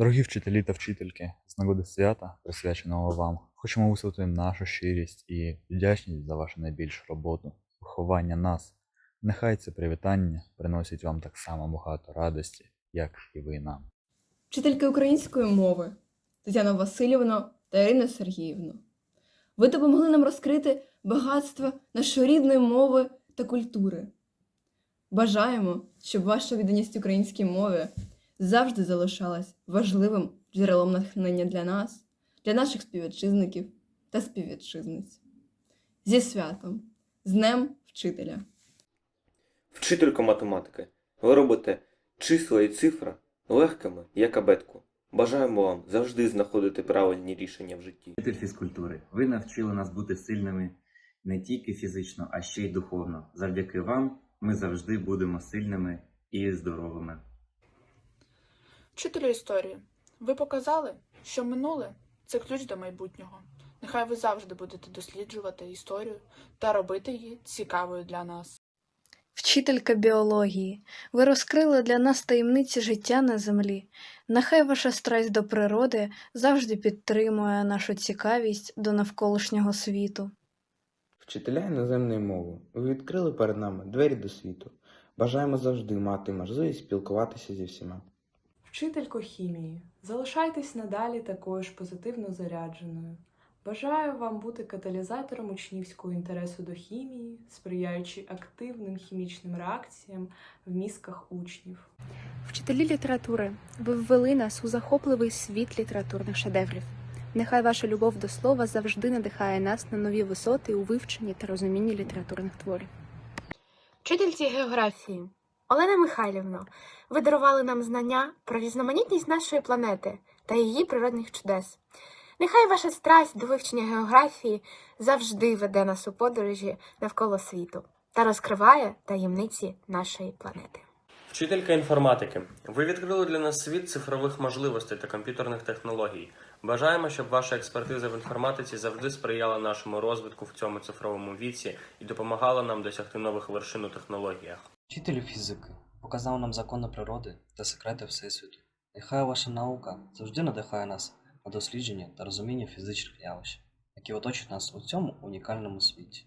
Дорогі вчителі та вчительки, з нагоди свята, присвяченого вам, хочемо висловити нашу щирість і вдячність за вашу найбільшу роботу, виховання нас. Нехай це привітання приносить вам так само багато радості, як і ви нам. вчительки української мови Тетяна Васильівна та Ірина Сергіївна. Ви допомогли нам розкрити багатство нашої рідної мови та культури. Бажаємо, щоб ваша відданість українській мові завжди залишалась важливим джерелом натхнення для нас, для наших співвітчизників та співвітчизниць. Зі святом, з Днем Вчителя! Вчителько математики, ви робите числа і цифра легкими, як абетку. Бажаємо вам завжди знаходити правильні рішення в житті. Вчитель фізкультури, ви навчили нас бути сильними не тільки фізично, а ще й духовно. Завдяки вам ми завжди будемо сильними і здоровими. Вчителю історії, ви показали, що минуле це ключ до майбутнього. Нехай ви завжди будете досліджувати історію та робити її цікавою для нас. Вчителька біології, ви розкрили для нас таємниці життя на землі. Нехай ваша страсть до природи завжди підтримує нашу цікавість до навколишнього світу. Вчителя іноземної мови, ви відкрили перед нами двері до світу. Бажаємо завжди мати можливість спілкуватися зі всіма. Вчителько хімії, залишайтесь надалі такою ж позитивно зарядженою. Бажаю вам бути каталізатором учнівського інтересу до хімії, сприяючи активним хімічним реакціям в мізках учнів. Вчителі літератури, ви ввели нас у захопливий світ літературних шедеврів. Нехай ваша любов до слова завжди надихає нас на нові висоти у вивченні та розумінні літературних творів. Вчительці географії Олена Михайлівна, ви дарували нам знання про різноманітність нашої планети та її природних чудес. Нехай ваша страсть до вивчення географії завжди веде нас у подорожі навколо світу та розкриває таємниці нашої планети. Вчителька інформатики, ви відкрили для нас світ цифрових можливостей та комп'ютерних технологій. Бажаємо, щоб ваша експертиза в інформатиці завжди сприяла нашому розвитку в цьому цифровому віці і допомагала нам досягти нових вершин у технологіях. Вчителю фізики показав нам закони природи та секрети Всесвіту. Нехай ваша наука завжди надихає нас на дослідження та розуміння фізичних явищ, які оточують нас у цьому унікальному світі.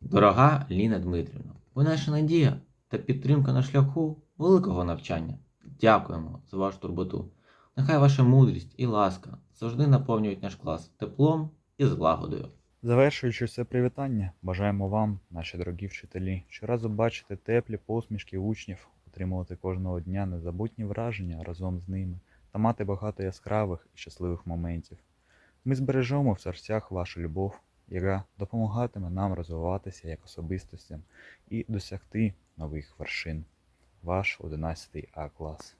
Дорога Ліна Дмитрівна, ви наша надія та підтримка на шляху великого навчання. Дякуємо за вашу турботу. Нехай ваша мудрість і ласка завжди наповнюють наш клас теплом і злагодою. Завершуючи це привітання, бажаємо вам, наші дорогі вчителі, щоразу бачити теплі посмішки учнів, отримувати кожного дня незабутні враження разом з ними та мати багато яскравих і щасливих моментів. Ми збережемо в серцях вашу любов, яка допомагатиме нам розвиватися як особистостям і досягти нових вершин. Ваш 11 А клас.